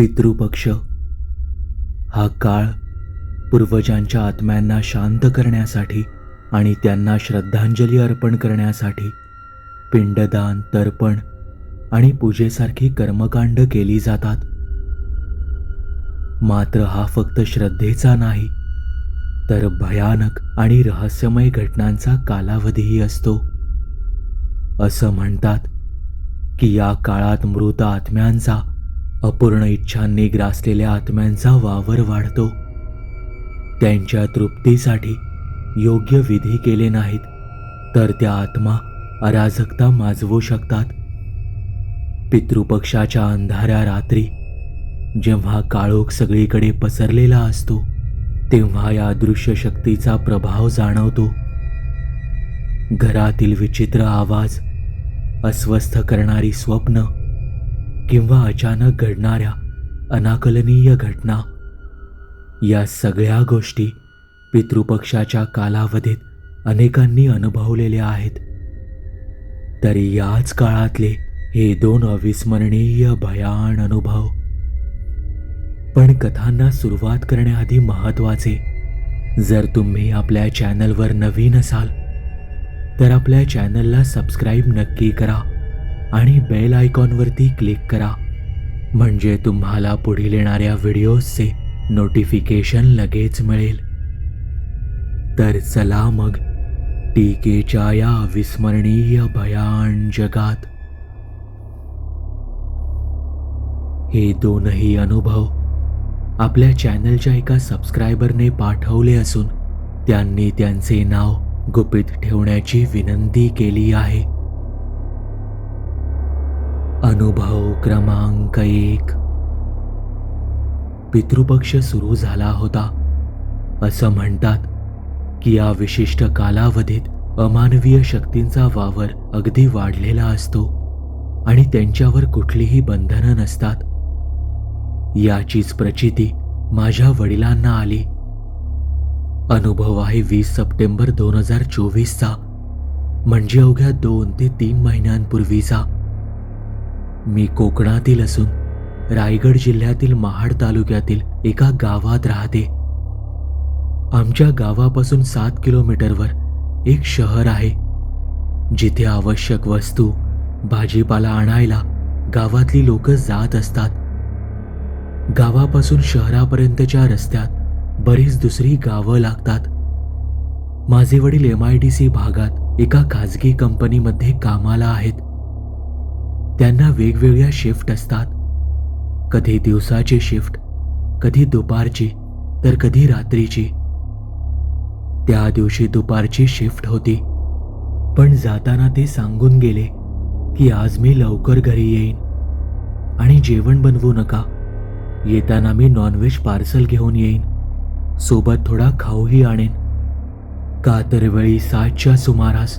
पितृपक्ष. हा काळ पूर्वजांच्या आत्म्यांना शांत करण्यासाठी आणि त्यांना श्रद्धांजली अर्पण करण्यासाठी पिंडदान तर्पण आणि पूजेसारखी कर्मकांड केली जातात. मात्र हा फक्त श्रद्धेचा नाही तर भयानक आणि रहस्यमय घटनांचा कालावधीही असतो. असं म्हणतात की या काळात मृत आत्म्यांचा अपूर्ण इच्छांनी ग्रासलेल्या आत्म्यांचा वावर वाढतो. त्यांच्या तृप्तीसाठी योग्य विधी केले नाहीत तर त्या आत्मा अराजकता माजवू शकतात. पितृपक्षाच्या अंधाऱ्या रात्री जेव्हा काळोख सगळीकडे पसरलेला असतो तेव्हा या दृश्य शक्तीचा प्रभाव जाणवतो. घरातील विचित्र आवाज अस्वस्थ करणारी स्वप्न किंवा अचानक घडणाऱ्या अनाकलनीय घटना या सगळ्या गोष्टी पितृपक्षाच्या कालावधीत अनेकांनी अनुभवलेल्या आहेत. तरी याच काळातले हे दोन अविस्मरणीय भयान अनुभव पण कथांना सुरुवात करण्याआधी महत्त्वाचे जर तुम्ही आपल्या चॅनलवर नवीन असाल तर आपल्या चॅनलला सबस्क्राईब नक्की करा. आणि बेल आयकॉनवरती क्लिक करा. म्हणजे तुम्हाला पुढील येणाऱ्या व्हिडिओजचे नोटिफिकेशन लगेच मिळेल. तर चला मग टीकेच्या या अविस्मरणीय भयान जगात. हे दोनही अनुभव आपल्या चॅनलच्या एका सबस्क्रायबरने पाठवले असून त्यांनी त्यांचे नाव गुपित ठेवण्याची विनंती केली आहे. अनुभव क्रमांक एक. पितृपक्ष सुरू झाला होता. असं म्हणतात की या विशिष्ट कालावधीत अमानवीय शक्तींचा वावर अगदी वाढलेला असतो आणि त्यांच्यावर कुठलीही बंधनं नसतात. याचीच प्रचिती माझ्या वडिलांना आली. अनुभव आहे वीस सप्टेंबर दोन हजार चोवीसचा. म्हणजे अवघ्या दोन ते तीन महिन्यांपूर्वीचा. मी कोकणातील असून रायगड जिल्ह्यातील महाड तालुक्यातील एका गावात राहते. आमच्या गावापासून सात किलोमीटरवर एक शहर आहे. जिथे आवश्यक वस्तू भाजीपाला आणायला गावातली लोक जात असतात. गावापासून शहरापर्यंतच्या रस्त्यात बरीच दुसरी गावं लागतात. माझे वडील एम आय डी सी भागात एका खाजगी कंपनीमध्ये कामाला आहेत. त्यांना वेगवेगळ्या शिफ्ट असतात. कधी दिवसाची शिफ्ट कधी दुपारची तर कधी रात्रीची. त्या दिवशी दुपारची शिफ्ट होती. पण जाताना ते सांगून गेले की आज मी लवकर घरी येईन. आणि जेवण बनवू नका. येताना मी नॉनव्हेज पार्सल घेऊन येईन. सोबत थोडा खाऊही आणेन. का सातच्या सुमारास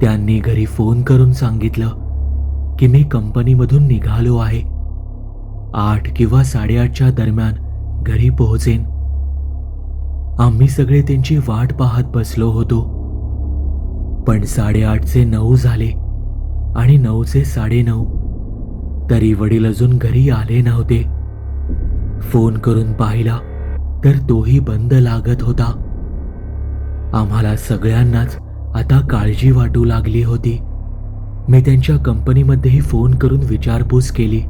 त्यांनी घरी फोन करून सांगितलं. की मी कंपनीमधून निघालो आहे. आठ किंवा साडेआठच्या दरम्यान घरी पोहोचेन. आम्ही सगळे त्यांची वाट पाहत बसलो होतो. पण साडेआठचे नऊ झाले आणि नऊचे साडेनऊ. तरी वडील अजून घरी आले नव्हते. फोन करून पाहिला तर तोही बंद लागत होता. आम्हाला सगळ्यांनाच आता काळजी वाटू लागली होती. मी त्यांच्या कंपनीमध्येही फोन करून विचारपूस केली.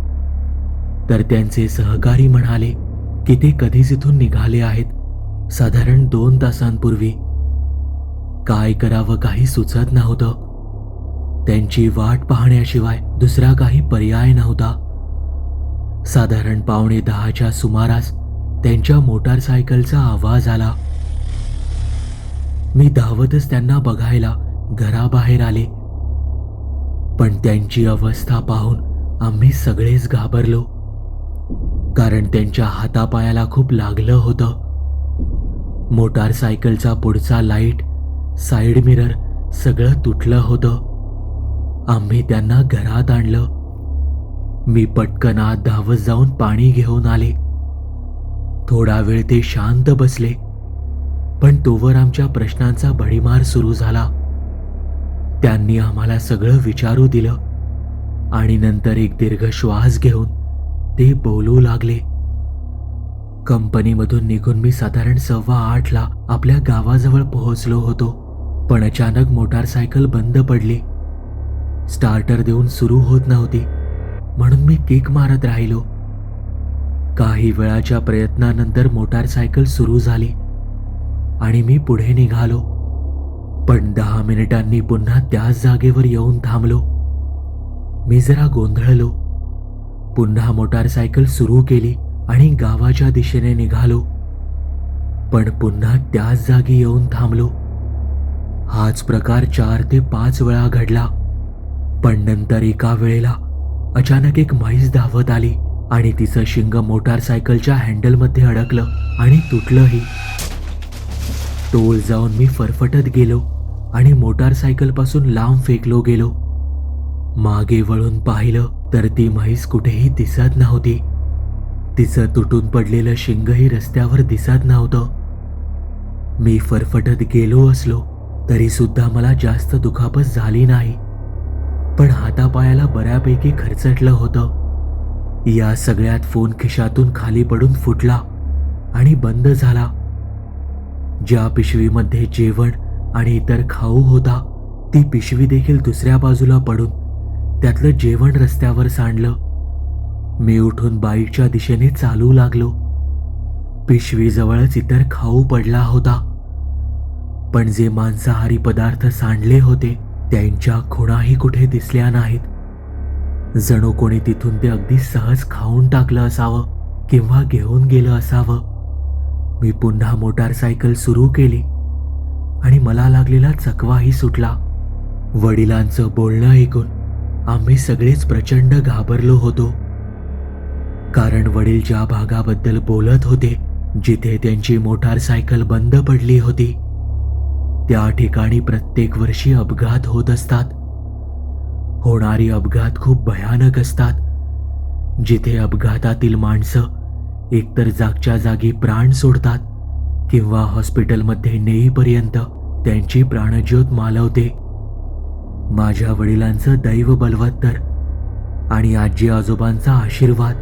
तर त्यांचे सहकारी म्हणाले की ते कधीच इथून निघाले आहेत साधारण दोन तासांपूर्वी. काय करावं काही सुचत नव्हतं. त्यांची वाट पाहण्याशिवाय दुसरा काही पर्याय नव्हता. साधारण पावणे दहाच्या सुमारास त्यांच्या मोटारसायकलचा आवाज आला. मी धावतच त्यांना बघायला घराबाहेर आले. पण त्यांची अवस्था पाहून आम्ही सगळेच घाबरलो. कारण त्यांच्या हातापायाला खूप लागलं होतं. मोटारसायकलचा पुढचा लाइट साईड मिरर सगळं तुटलं होतं. आम्ही त्यांना घरात आणलं. मी पटकन आत धावत जाऊन पाणी घेऊन आले. थोडा वेळ ते शांत बसले. पण तोवर आमच्या प्रश्नांचा भडीमार सुरू झाला. त्यांनी आम्हाला सगळं विचारू दिलं. आणि नंतर एक दीर्घ श्वास घेऊन ते बोलू लागले. कंपनीमधून निघून मी साधारण सव्वा आठला आपल्या गावाजवळ पोहोचलो होतो पण अचानक मोटारसायकल बंद पडली. स्टार्टर देऊन सुरू होत नव्हती म्हणून मी किक मारत राहिलो. काही वेळाच्या प्रयत्नानंतर मोटारसायकल सुरू झाली आणि मी पुढे निघालो. पण दहा मिनिटांनी पुन्हा त्याच जागेवर येऊन थांबलो. मी जरा गोंधळलो. पुन्हा मोटारसायकल सुरू केली आणि गावाच्या दिशेने निघालो. पण पुन्हा त्याच जागी येऊन थांबलो. हाच प्रकार चार ते पाच वेळा घडला. पण नंतर एका वेळेला अचानक एक म्हैस धावत आली आणि तिचं शिंग मोटारसायकलच्या हँडलमध्ये अडकलं आणि तुटलंही. टोल जाऊन मी फरफटत गेलो. आणि मोटारसायकलपासून लांब फेकलो गेलो. मागे वळून पाहिलं तर ती म्हैस कुठेही दिसत नव्हती. तिचं तुटून पडलेलं शिंगही रस्त्यावर दिसत नव्हतं. मी फरफटत गेलो असलो तरी सुद्धा मला जास्त दुखापत झाली नाही. पण हातापायाला बऱ्यापैकी खरचटलं होतं. या सगळ्यात फोन खिशातून खाली पडून फुटला आणि बंद झाला. ज्या पिशवीमध्ये जेवण आणि इतर खाऊ होता. ती पिशवी देखील दुसऱ्या बाजूला पडून त्यातलं जेवण रस्त्यावर सांडलं. मी उठून बाईकच्या दिशेने चालू लागलो. पिशवीजवळच इतर खाऊ पडला होता. पण जे मांसाहारी पदार्थ सांडले होते त्यांच्या खुणाही कुठे दिसल्या नाहीत. जणू कोणी तिथून ते अगदी सहज खाऊन टाकलं असावं किंवा घेऊन गेलं असावं. मी पुन्हा मोटारसायकल सुरू केली. आणि मला लागलेला चकवाही सुटला. वडिलांचं बोलणं ऐकून आम्ही सगळेच प्रचंड घाबरलो होतो. कारण वडील ज्या भागाबद्दल बोलत होते जिथे त्यांची मोटारसायकल बंद पडली होती त्या ठिकाणी प्रत्येक वर्षी अपघात होत असतात. होणारी अपघात खूप भयानक असतात. जिथे अपघातातील माणसं एकतर जागच्या जागी प्राण सोडतात किंवा हॉस्पिटलमध्ये नेईपर्यंत त्यांची प्राणज्योत मालवते. माझ्या वडिलांचं दैव बलवत्तर आणि आजी आजोबांचा आशीर्वाद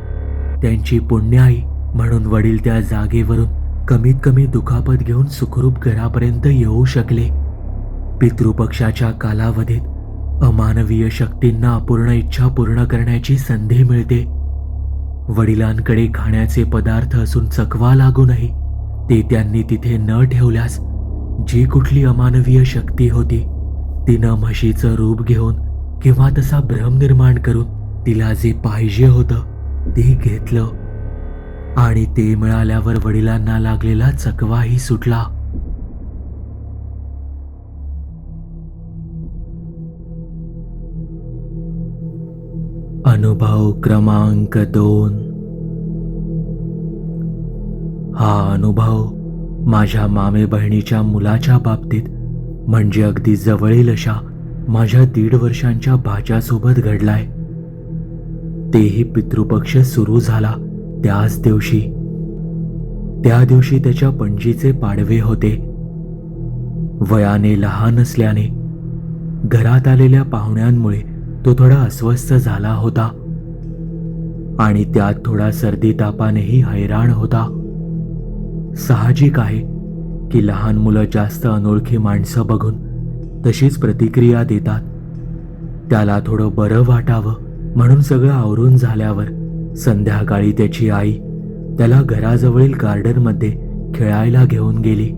त्यांची पुण्याई म्हणून वडील त्या जागेवरून कमीत कमी दुखापत घेऊन सुखरूप घरापर्यंत येऊ शकले. पितृपक्षाच्या कालावधीत अमानवीय शक्तींना अपूर्ण इच्छा पूर्ण करण्याची संधी मिळते. वडिलांकडे खाण्याचे पदार्थ असून चकवा लागू नाही ते त्यांनी तिथे न ठेवल्यास जी कुठली अमानवीय शक्ती होती तिनं म्हशीचं रूप घेऊन किंवा तसा भ्रम निर्माण करून तिला जे पाहिजे होतं ते घेतलं. आणि ते मिळाल्यावर वडिलांना लागलेला चकवाही सुटला. अनुभव क्रमांक दोन. हा अनुभव माझ्या मामे बहिणीच्या मुलाच्या बाबतीत म्हणजे अगदी जवळील अशा माझ्या दीड वर्षांच्या भाच्यासोबत घडलाय. तेही पितृपक्ष सुरू झाला त्याच दिवशी. त्या दिवशी त्याच्या पणजीचे पाडवे होते. वयाने लहान असल्याने घरात आलेल्या पाहुण्यांमुळे तो थोडा अस्वस्थ झाला होता. आणि त्यात थोडा सर्दी तापानेही हैराण होता. साहजिक आहे की लहान मुलं जास्त अनोळखी माणसं बघून तशीच प्रतिक्रिया देतात. त्याला थोडं बरं वाटावं म्हणून सगळं आवरून झाल्यावर संध्याकाळी त्याची आई त्याला घराजवळील गार्डनमध्ये खेळायला घेऊन गेली.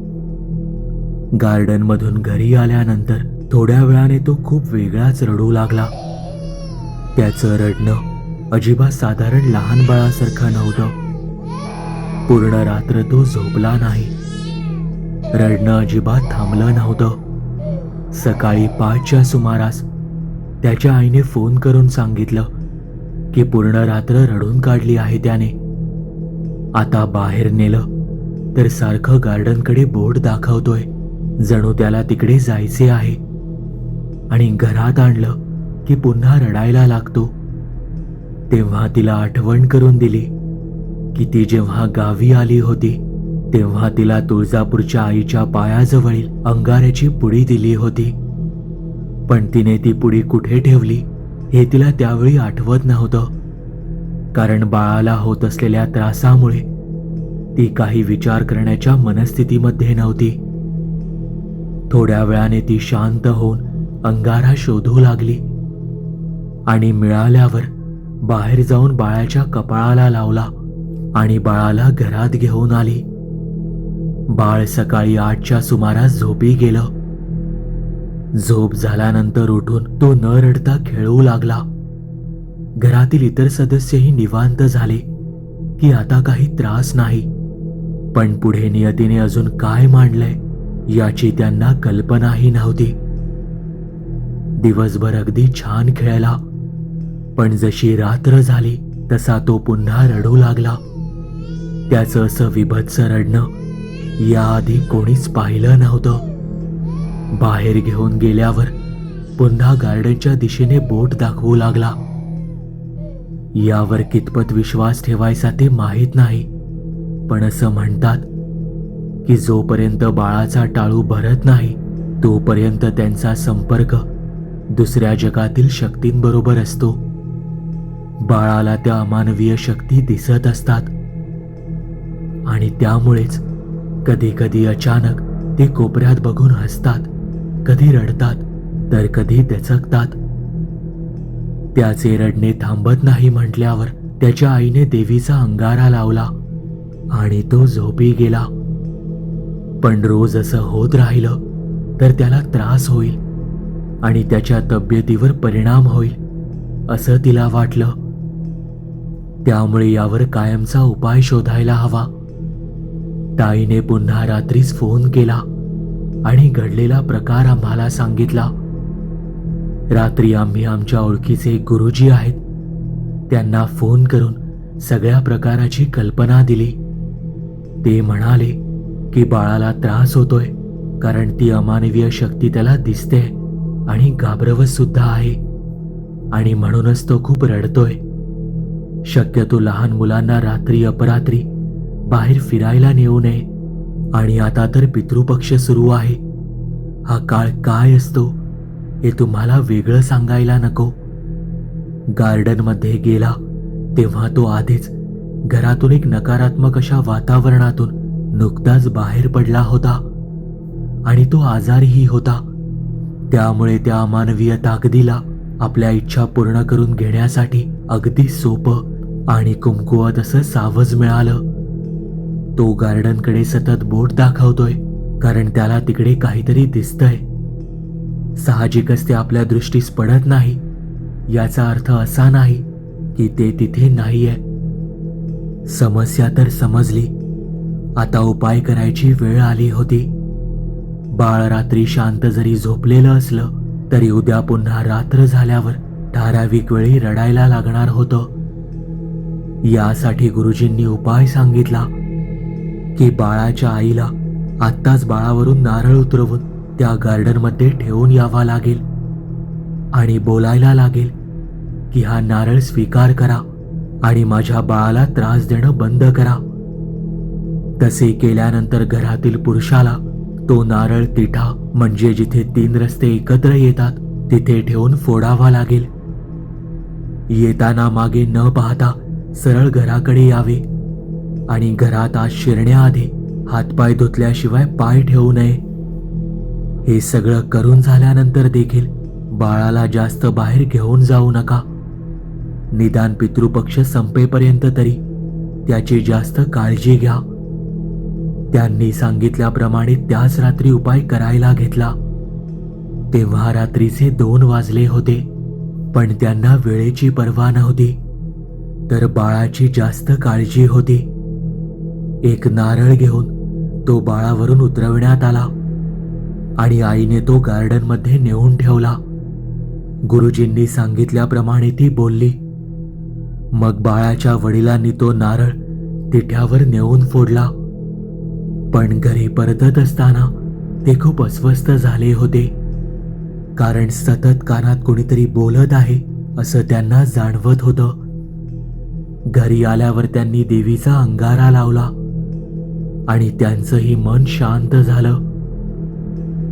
गार्डनमधून घरी आल्यानंतर थोड्या वेळाने तो खूप वेगळाच रडू लागला. त्याचं रडणं अजिबात साधारण लहान बाळासारखं नव्हतं. पूर्ण रात्र तो झोपला नाही. रडणं अजिबात थांबलं नव्हतं. सकाळी पाचच्या सुमारास त्याच्या आईने फोन करून सांगितलं की पूर्ण रात्र रडून काढली आहे त्याने. आता बाहेर नेलं तर सारखं गार्डनकडे बोर्ड दाखवतोय. जणू त्याला तिकडे जायचे आहे. आणि घरात आणलं की पुन्हा रडायला लागतो. तेव्हा तिला आठवण करून दिली. की ती जेव्हा गावी आली होती तेव्हा तिला तुळजापूरच्या आईच्या पायाजवळील अंगाऱ्याची पुडी दिली होती. पण तिने ती पुडी कुठे ठेवली हे तिला त्यावेळी आठवत नव्हतं. कारण बाळाला होत असलेल्या त्रासामुळे ती काही विचार करण्याच्या मनस्थितीमध्ये नव्हती. थोड्या वेळाने ती शांत होऊन अंगारा शोधू लागली आणि मिळाल्यावर बाहेर जाऊन बाळाच्या कपाळाला लावला. आणि बाळाला घरात घेऊन आली. बाळ सकाळी आठच्या सुमारास झोपी गेलं. झोप झाल्यानंतर उठून तो न रडता खेळू लागला. घरातील इतर सदस्यही निवांत झाले की आता काही त्रास नाही. पण पुढे नियतीने अजून काय मांडलंय याची त्यांना कल्पनाही नव्हती. दिवसभर अगदी छान खेळला. पण जशी रात्र झाली तसा तो पुन्हा रडू लागला. त्याचं असं विभत्स रडणं याआधी कोणीच पाहिलं नव्हतं. बाहेर घेऊन गेल्यावर पुन्हा गार्डनच्या दिशेने बोट दाखवू लागला. यावर कितपत विश्वास ठेवायचा ते माहीत नाही पण असं म्हणतात की जोपर्यंत बाळाचा टाळू भरत नाही तोपर्यंत त्यांचा संपर्क दुसऱ्या जगातील शक्तींबरोबर असतो. बाळाला त्या अमानवीय शक्ती दिसत असतात. आणि त्यामुळेच कधी कधी अचानक ते कोपऱ्यात बघून हसतात कधी रडतात तर कधी दचकतात. त्याचे रडणे थांबत नाही म्हटल्यावर त्याच्या आईने देवीचा अंगारा लावला आणि तो झोपी गेला. पण रोज असं होत राहिलं तर त्याला त्रास होईल आणि त्याच्या तब्येतीवर परिणाम होईल असं तिला वाटलं. त्यामुळे यावर कायमचा उपाय शोधायला हवा. ताईने पुन्हा रात्रीच फोन केला आणि घडलेला प्रकार आम्हाला सांगितला. रात्री आम्ही आमच्या ओळखीचे गुरुजी आहेत. त्यांना फोन करून सगळ्या प्रकाराची कल्पना दिली. ते म्हणाले की बाळाला त्रास होतोय कारण ती अमानवीय शक्ती त्याला दिसते आणि घाबरवत सुद्धा आहे आणि म्हणूनच तो खूप रडतोय. शक्यतो लहान मुलांना रात्री अपरात्री बाहेर फिरायला नेऊ नये. आणि आता तर पितृपक्ष सुरू आहे. हा काळ काय असतो हे तुम्हाला वेगळं सांगायला नको. गार्डनमध्ये गेला तेव्हा तो आधीच घरातून एक नकारात्मक अशा वातावरणातून नुकताच बाहेर पडला होता. आणि तो आजारीही होता. त्यामुळे त्या अमानवीय ताकदीला आपल्या इच्छा पूर्ण करून घेण्यासाठी अगदी सोपं आणि कुमकुवत असं सावज मिळालं. तो गार्डनकडे सतत बोट दाखवतोय कारण त्याला तिकडे काहीतरी दिसतंय. साहजिकच ते आपल्या दृष्टीस पडत नाही. याचा अर्थ असा नाही की ते तिथे नाहीये. समस्या तर समजली. आता उपाय करायची वेळ आली होती. बाळ रात्री शांत जरी झोपलेलं असलं तरी उद्या पुन्हा रात्र झाल्यावर ठराविक वेळी रडायला लागणार होतं. यासाठी गुरुजींनी उपाय सांगितला. की बाळाच्या आईला आत्ताच बाळावरून नारळ उतरवून त्या गार्डनमध्ये ठेवून यावा लागेल. आणि बोलायला लागेल की हा नारळ स्वीकार करा आणि माझ्या बाळाला त्रास देणं बंद करा. तसे केल्यानंतर घरातील पुरुषाला तो नारळ तिठा म्हणजे जिथे तीन रस्ते एकत्र येतात तिथे ठेवून फोडावा लागेल. येताना मागे न पाहता सरळ घराकडे यावे. आणि घरात आज शिरण्याआधी हातपाय धुतल्याशिवाय पाय ठेवू नये. हे सगळं करून झाल्यानंतर देखील बाळाला जास्त बाहेर घेऊन जाऊ नका. निदान पितृपक्ष संपेपर्यंत तरी त्याची जास्त काळजी घ्या. त्यांनी सांगितल्याप्रमाणे त्याच रात्री उपाय करायला घेतला. तेव्हा रात्रीचे दोन वाजले होते पण त्यांना वेळेची पर्वा नव्हती. तर बाळाची जास्त काळजी होती. एक नारळ घेऊन तो बाळावरून उतरविण्यात आला आणि आईने तो गार्डनमध्ये नेऊन ठेवला. गुरुजींनी सांगितल्याप्रमाणे ती बोलली मग बाळाच्या वडिलांनी तो नारळ तिठ्यावर नेऊन फोडला. पण घरी परतत असताना ते खूप अस्वस्थ झाले होते. कारण सतत कानात कोणीतरी बोलत आहे असं त्यांना जाणवत होतं. घरी आल्यावर त्यांनी देवीचा अंगारा लावला. आणि त्यांचंही मन शांत झालं.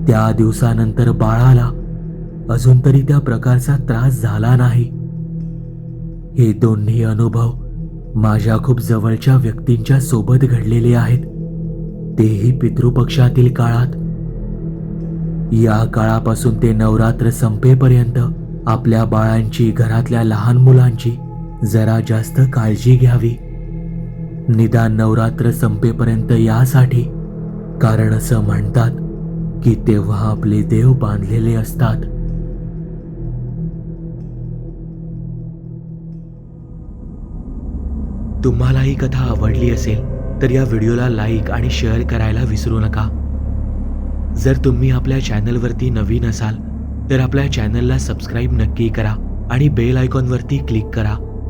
त्या दिवसानंतर बाळाला अजून तरी त्या प्रकारचा त्रास झाला नाही. हे दोन्ही अनुभव माझ्या खूप जवळच्या व्यक्तींच्या सोबत घडलेले आहेत. तेही पितृपक्षातील काळात. या काळापासून ते नवरात्र संपेपर्यंत आपल्या बाळांची घरातल्या लहान मुलांची जरा जास्त काळजी घ्यावी. निदान नवरात्र संपेपर्यंत यासाठी. कारण असं म्हणतात की तेव्हा आपले देव बांधलेले असतात. तुम्हाला ही कथा आवडली असेल तर या व्हिडिओला लाईक आणि शेअर करायला विसरू नका. जर तुम्ही आपल्या चॅनलवरती नवीन असाल तर आपल्या चॅनलला सबस्क्राईब नक्की करा आणि बेल आयकॉनवरती क्लिक करा.